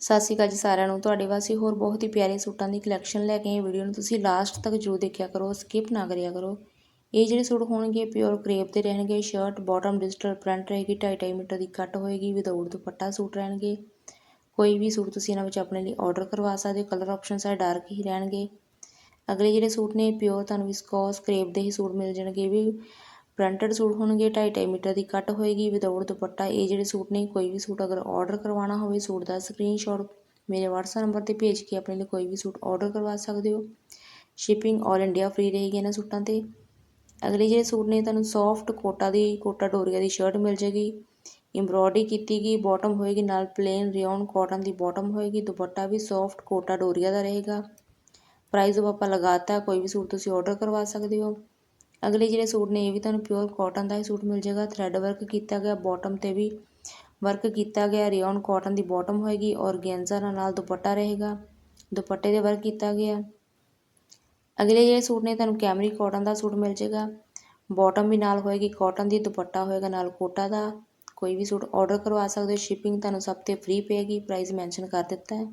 ਸਤਿ ਸ਼੍ਰੀ ਅਕਾਲ ਜੀ ਸਾਰਿਆਂ ਨੂੰ। ਤੁਹਾਡੇ ਵਾਸਤੇ ਹੋਰ ਬਹੁਤ ਹੀ ਪਿਆਰੇ ਸੂਟਾਂ ਦੀ ਕਲੈਕਸ਼ਨ ਲੈ ਕੇ ਆਏ ਵੀਡੀਓ ਨੂੰ ਤੁਸੀਂ ਲਾਸਟ ਤੱਕ ਜਰੂਰ ਦੇਖਿਆ ਕਰੋ ਸਕਿਪ ਨਾ ਕਰਿਆ ਕਰੋ। ਇਹ ਜਿਹੜੇ ਸੂਟ ਹੋਣਗੇ ਪਿਓਰ ਕਰੇਪ ਦੇ ਰਹਿਣਗੇ ਸ਼ਰਟ ਬਾਟਮ ਡਿਜੀਟਲ ਪ੍ਰਿੰਟ ਰਹੇਗੀ 2.5 ਮੀਟਰ ਦੀ ਕੱਟ ਹੋਏਗੀ ਵਿਦਆਊਟ ਦੁਪੱਟਾ ਸੂਟ ਰਹਿਣਗੇ। ਕੋਈ ਵੀ ਸੂਟ ਤੁਸੀਂ ਇਹਨਾਂ ਵਿੱਚ ਆਪਣੇ ਲਈ ਆਰਡਰ ਕਰਵਾ ਸਕਦੇ ਹੋ। ਕਲਰ ਆਪਸ਼ਨ ਸਾਰੇ ਡਾਰਕ ਹੀ ਰਹਿਣਗੇ। ਅਗਲੇ ਜਿਹੜੇ ਸੂਟ ਨੇ ਪਿਓਰ ਤੁਹਾਨੂੰ ਵਿਸਕੋਸ ਕਰੇਪ ਦੇ ਹੀ ਸੂਟ ਮਿਲ ਜਾਣਗੇ। ਇਹ ਵੀ ਪ੍ਰਿੰਟਡ ਸੂਟ ਹੋਣਗੇ 2.5 ਮੀਟਰ ਦੀ ਕੱਟ ਹੋਏਗੀ, ਵਿਦਆਊਟ ਦੁਪੱਟਾ। ਇਹ ਜਿਹੜੇ ਸੂਟ ਨੇ, ਕੋਈ ਵੀ ਸੂਟ ਅਗਰ ਆਰਡਰ ਕਰਵਾਉਣਾ ਹੋਵੇ, ਸੂਟ ਦਾ ਸਕਰੀਨਸ਼ਾਟ ਮੇਰੇ WhatsApp ਨੰਬਰ ਤੇ ਭੇਜ ਕੇ ਆਪਣੇ ਲਈ ਕੋਈ ਵੀ ਸੂਟ ਆਰਡਰ ਕਰਵਾ ਸਕਦੇ ਹੋ। ਸ਼ਿਪਿੰਗ ਆਲ ਇੰਡੀਆ ਫ੍ਰੀ ਰਹੇਗੀ ਇਹਨਾਂ ਸੂਟਾਂ ਤੇ। ਅਗਲੇ ਜਿਹੜੇ ਸੂਟ ਨੇ, ਤੁਹਾਨੂੰ ਸੌਫਟ ਕੋਟਾ ਦੀ, ਕੋਟਾ ਡੋਰੀਆ ਦੀ ਸ਼ਰਟ ਮਿਲ ਜੇਗੀ ਐਮਬ੍ਰੋਇਡਰੀ ਕੀਤੀ ਗਈ ਬਾਟਮ ਹੋਏਗੀ, ਨਾਲ ਪਲੇਨ ਰਿਓਨ ਕਾਟਨ ਦੀ ਬਾਟਮ ਹੋਏਗੀ, ਦੁਪੱਟਾ ਵੀ ਸੌਫਟ ਕੋਟਾ ਡੋਰੀਆ ਦਾ ਰਹੇਗਾ। ਪ੍ਰਾਈਸ ਉਹ ਆਪਾਂ ਲਗਾਤਾ, ਕੋਈ ਵੀ ਸੂਟ ਤੁਸੀਂ ਆਰਡਰ ਕਰਵਾ ਸਕਦੇ ਹੋ। ਅਗਲੇ ਜਿਹੜੇ ਸੂਟ ਨੇ, ਇਹ ਵੀ ਤੁਹਾਨੂੰ ਪਿਓਰ ਕਾਟਨ ਦਾ ਹੀ ਸੂਟ ਮਿਲ ਜਾਏਗਾ। ਥਰੈਡ ਵਰਕ ਕੀਤਾ ਗਿਆ ਬਾਟਮ ਤੇ ਵੀ ਵਰਕ ਕੀਤਾ ਗਿਆ। ਰਿਓਨ ਕਾਟਨ ਦੀ ਬਾਟਮ ਹੋਏਗੀ ਔਰ ਗੈਂਜ਼ਾ ਨਾਲ ਦੁਪੱਟਾ ਰਹੇਗਾ। ਦੁਪੱਟੇ ਦੇ ਵਰਕ ਕੀਤਾ ਗਿਆ। ਅਗਲੇ ਜਿਹੜੇ ਸੂਟ ਨੇ, ਤੁਹਾਨੂੰ ਕੈਮਰੀ ਕਾਟਨ ਦਾ ਸੂਟ ਮਿਲ ਜਾਏਗਾ। ਬਾਟਮ ਵੀ ਨਾਲ ਹੋਏਗੀ ਕਾਟਨ ਦੀ ਦੁਪੱਟਾ ਹੋਏਗਾ ਨਾਲ ਕੋਟਾ ਦਾ। ਕੋਈ ਵੀ ਸੂਟ ਆਰਡਰ ਕਰਵਾ ਸਕਦੇ ਹੋ। ਸ਼ਿਪਿੰਗ ਤੁਹਾਨੂੰ ਸਭ ਤੇ ਫ੍ਰੀ ਪਏਗੀ। ਪ੍ਰਾਈਸ ਮੈਂਸ਼ਨ ਕਰ ਦਿੱਤਾ ਹੈ।